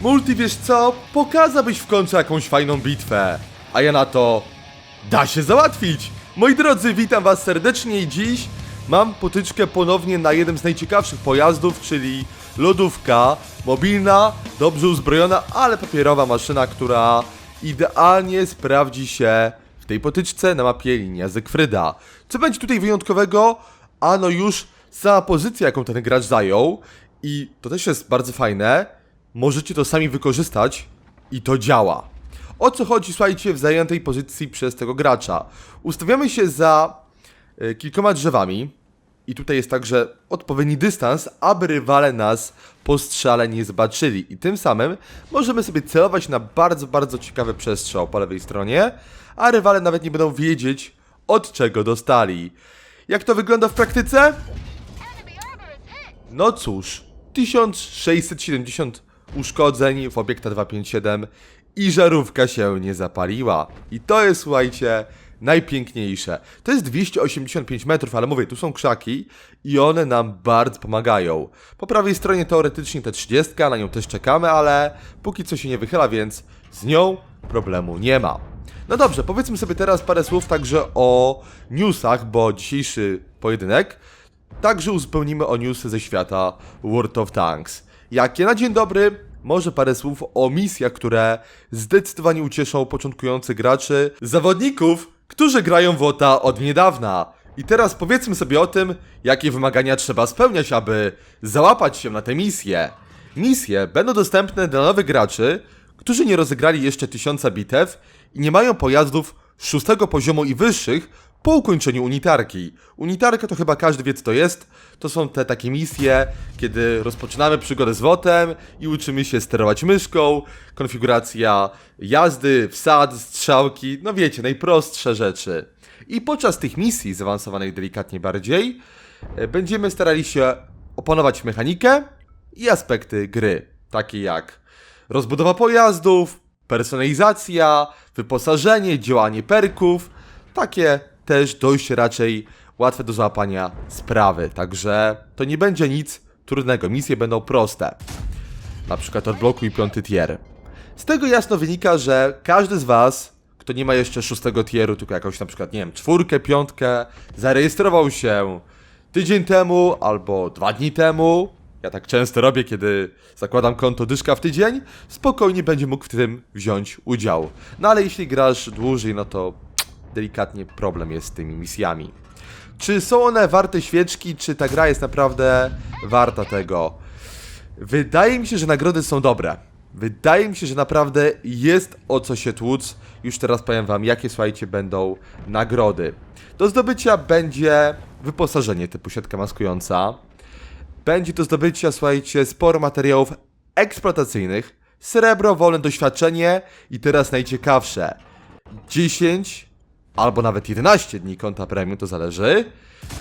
Multi, wiesz co? Pokazałbyś w końcu jakąś fajną bitwę. A ja na to... Da się załatwić! Moi drodzy, witam was serdecznie i dziś mam potyczkę ponownie na jednym z najciekawszych pojazdów, czyli lodówka mobilna, dobrze uzbrojona, ale papierowa maszyna, która idealnie sprawdzi się w tej potyczce na mapie linia Zekfryda. Co będzie tutaj wyjątkowego? Ano już sama pozycja, jaką ten gracz zajął i to też jest bardzo fajne, możecie to sami wykorzystać i to działa. O co chodzi, słuchajcie, w zajętej pozycji przez tego gracza? Ustawiamy się za e, kilkoma drzewami i tutaj jest także odpowiedni dystans, aby rywale nas po strzale nie zobaczyli. I tym samym możemy sobie celować na bardzo, bardzo ciekawy przestrzał po lewej stronie, a rywale nawet nie będą wiedzieć, od czego dostali. Jak to wygląda w praktyce? No cóż, 1670 uszkodzeń w obiekta 257 i żarówka się nie zapaliła. I to jest, słuchajcie, najpiękniejsze. To jest 285 metrów, ale mówię, tu są krzaki i one nam bardzo pomagają. Po prawej stronie teoretycznie te 30, na nią też czekamy, ale póki co się nie wychyla, więc z nią problemu nie ma. No dobrze, powiedzmy sobie teraz parę słów także o newsach, bo dzisiejszy pojedynek Także uzupełnimy o newsy ze świata World of Tanks. Jakie na dzień dobry, może parę słów o misjach, które zdecydowanie ucieszą początkujących graczy, zawodników, którzy grają w OTA od niedawna. I teraz powiedzmy sobie o tym, jakie wymagania trzeba spełniać, aby załapać się na te misje. Misje będą dostępne dla nowych graczy, którzy nie rozegrali jeszcze tysiąca bitew i nie mają pojazdów szóstego poziomu i wyższych po ukończeniu unitarki. Unitarka to chyba każdy wie co to jest. To są te takie misje, kiedy rozpoczynamy przygodę z wotem i uczymy się sterować myszką, konfiguracja jazdy, wsad, strzałki, no wiecie, najprostsze rzeczy. I podczas tych misji zaawansowanych delikatnie bardziej, e, będziemy starali się opanować mechanikę i aspekty gry, takie jak rozbudowa pojazdów, personalizacja, wyposażenie, działanie perków, takie też dość raczej łatwe do załapania sprawy, także to nie będzie nic trudnego, misje będą proste. Na przykład odblokuj piąty tier. Z tego jasno wynika, że każdy z was, kto nie ma jeszcze szóstego tieru, tylko jakąś na przykład, nie wiem, czwórkę, piątkę, zarejestrował się tydzień temu albo dwa dni temu, ja tak często robię, kiedy zakładam konto dyszka w tydzień, spokojnie będzie mógł w tym wziąć udział. No ale jeśli grasz dłużej, no to delikatnie problem jest z tymi misjami. Czy są one warte świeczki, czy ta gra jest naprawdę warta tego? Wydaje mi się, że nagrody są dobre. Wydaje mi się, że naprawdę jest o co się tłuc. Już teraz powiem wam, jakie słuchajcie będą nagrody. Do zdobycia będzie wyposażenie typu siatka maskująca. Będzie do zdobycia, słuchajcie, sporo materiałów eksploatacyjnych, srebro, wolne doświadczenie i teraz najciekawsze. 10 albo nawet 11 dni konta premium, to zależy.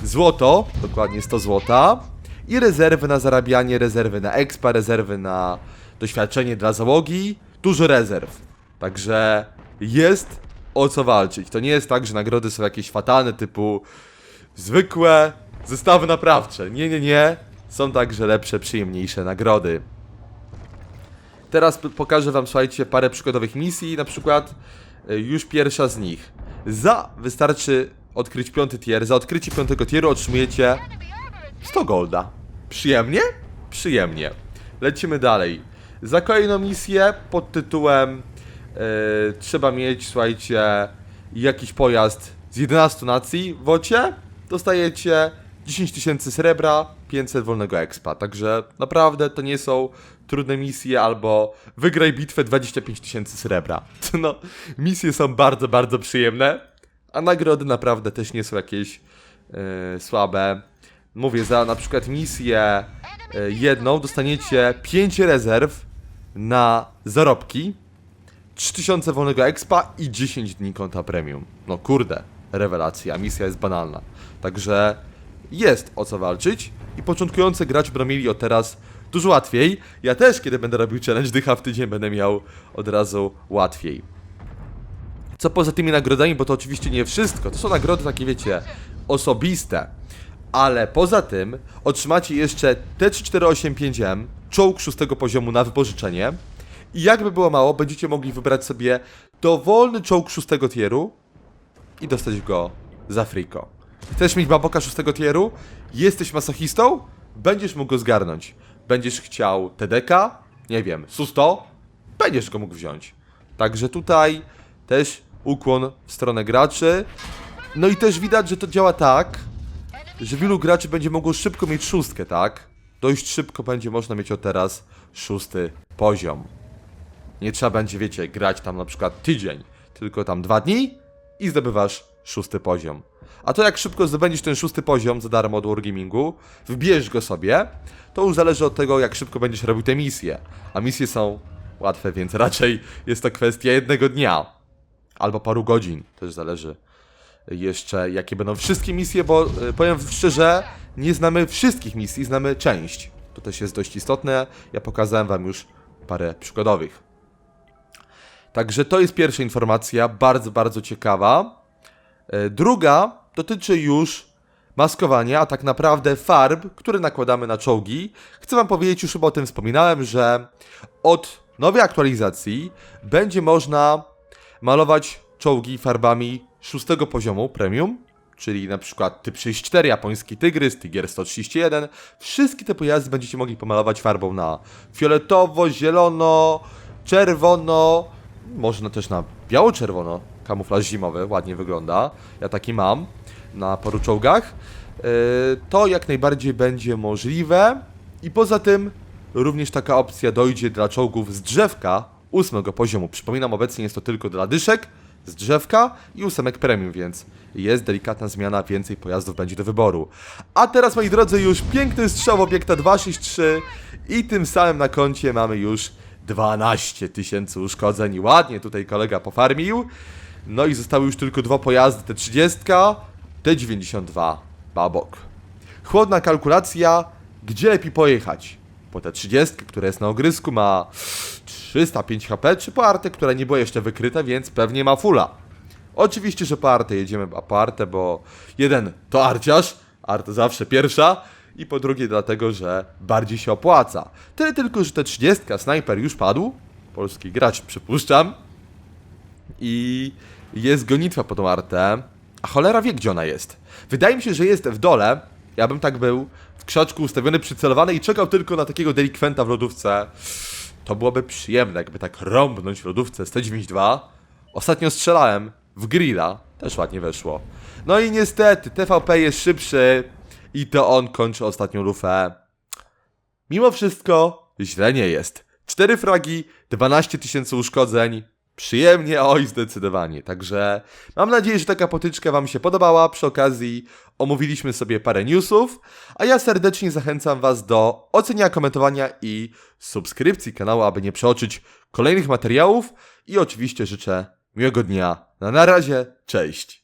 Złoto, dokładnie 100 złota. I rezerwy na zarabianie, rezerwy na expa, rezerwy na doświadczenie dla załogi. Dużo rezerw. Także jest o co walczyć. To nie jest tak, że nagrody są jakieś fatalne typu zwykłe zestawy naprawcze. Nie, nie, nie. Są także lepsze, przyjemniejsze nagrody. Teraz pokażę wam, słuchajcie, parę przykładowych misji, na przykład y, już pierwsza z nich. Za wystarczy odkryć piąty tier, za odkrycie piątego tieru otrzymujecie 100 golda. Przyjemnie? Przyjemnie. Lecimy dalej. Za kolejną misję pod tytułem y, trzeba mieć, słuchajcie, jakiś pojazd z 11 nacji w wocie, dostajecie 10 tysięcy srebra, 500 wolnego expa. Także naprawdę to nie są trudne misje albo wygraj bitwę 25 tysięcy srebra. No, misje są bardzo, bardzo przyjemne, a nagrody naprawdę też nie są jakieś e, słabe. Mówię, za na przykład misję e, jedną dostaniecie 5 rezerw na zarobki, 3000 wolnego expa i 10 dni konta premium. No kurde, rewelacja, misja jest banalna. Także jest o co walczyć i początkujący gracz będą mieli od teraz dużo łatwiej. Ja też, kiedy będę robił challenge dycha w tydzień, będę miał od razu łatwiej. Co poza tymi nagrodami, bo to oczywiście nie wszystko, to są nagrody takie, wiecie, osobiste. Ale poza tym otrzymacie jeszcze T3485M, czołg szóstego poziomu na wypożyczenie I jakby było mało, będziecie mogli wybrać sobie dowolny czołg szóstego tieru i dostać go za friko. Chcesz mieć baboka szóstego tieru? Jesteś masochistą? Będziesz mógł go zgarnąć. Będziesz chciał TDK? Nie wiem, Su-100? Będziesz go mógł wziąć. Także tutaj też ukłon w stronę graczy. No i też widać, że to działa tak, że wielu graczy będzie mogło szybko mieć szóstkę, tak? Dość szybko będzie można mieć od teraz szósty poziom. Nie trzeba będzie, wiecie, grać tam na przykład tydzień, tylko tam dwa dni i zdobywasz szósty poziom. A to jak szybko zdobędziesz ten szósty poziom za darmo od Wargamingu, wbierz go sobie, to już zależy od tego, jak szybko będziesz robił te misje. A misje są łatwe, więc raczej jest to kwestia jednego dnia. Albo paru godzin, też zależy jeszcze jakie będą wszystkie misje, bo y, powiem szczerze, nie znamy wszystkich misji, znamy część. To też jest dość istotne. Ja pokazałem wam już parę przykładowych. Także to jest pierwsza informacja, bardzo, bardzo ciekawa. E, Druga dotyczy już maskowania, a tak naprawdę farb, które nakładamy na czołgi. Chcę Wam powiedzieć, już chyba o tym wspominałem, że od nowej aktualizacji będzie można malować czołgi farbami szóstego poziomu premium, czyli na przykład typ 64, japoński Tygrys, Tiger 131. Wszystkie te pojazdy będziecie mogli pomalować farbą na fioletowo, zielono, czerwono, można też na biało-czerwono, kamuflaż zimowy, ładnie wygląda. Ja taki mam na paru czołgach. Yy, To jak najbardziej będzie możliwe. I poza tym również taka opcja dojdzie dla czołgów z drzewka ósmego poziomu. Przypominam, obecnie jest to tylko dla dyszek z drzewka i ósemek premium, więc jest delikatna zmiana, więcej pojazdów będzie do wyboru. A teraz, moi drodzy, już piękny strzał obiekta 263 i tym samym na koncie mamy już 12 tysięcy uszkodzeń. Ładnie tutaj kolega pofarmił. No i zostały już tylko dwa pojazdy, T30, T92, Babok. Chłodna kalkulacja, gdzie lepiej pojechać? Po T30, która jest na ogrysku, ma 305 HP, czy po Artę, która nie była jeszcze wykryta, więc pewnie ma fulla. Oczywiście, że po Artę jedziemy po Artę, bo jeden to Arciarz, Arta zawsze pierwsza, i po drugie dlatego, że bardziej się opłaca. Tyle tylko, że te 30 snajper już padł, polski gracz przypuszczam, i jest gonitwa po tą artę, a cholera wie, gdzie ona jest. Wydaje mi się, że jest w dole, ja bym tak był, w krzaczku ustawiony, przycelowany i czekał tylko na takiego delikwenta w lodówce. To byłoby przyjemne, jakby tak rąbnąć w lodówce z T92. Ostatnio strzelałem w grilla, też ładnie weszło. No i niestety, TVP jest szybszy i to on kończy ostatnią lufę. Mimo wszystko, źle nie jest. 4 fragi, 12 tysięcy uszkodzeń. Przyjemnie, oj, zdecydowanie. Także mam nadzieję, że taka potyczka Wam się podobała. Przy okazji omówiliśmy sobie parę newsów, a ja serdecznie zachęcam Was do oceniania, komentowania i subskrypcji kanału, aby nie przeoczyć kolejnych materiałów. I oczywiście życzę miłego dnia. Na, na razie, cześć.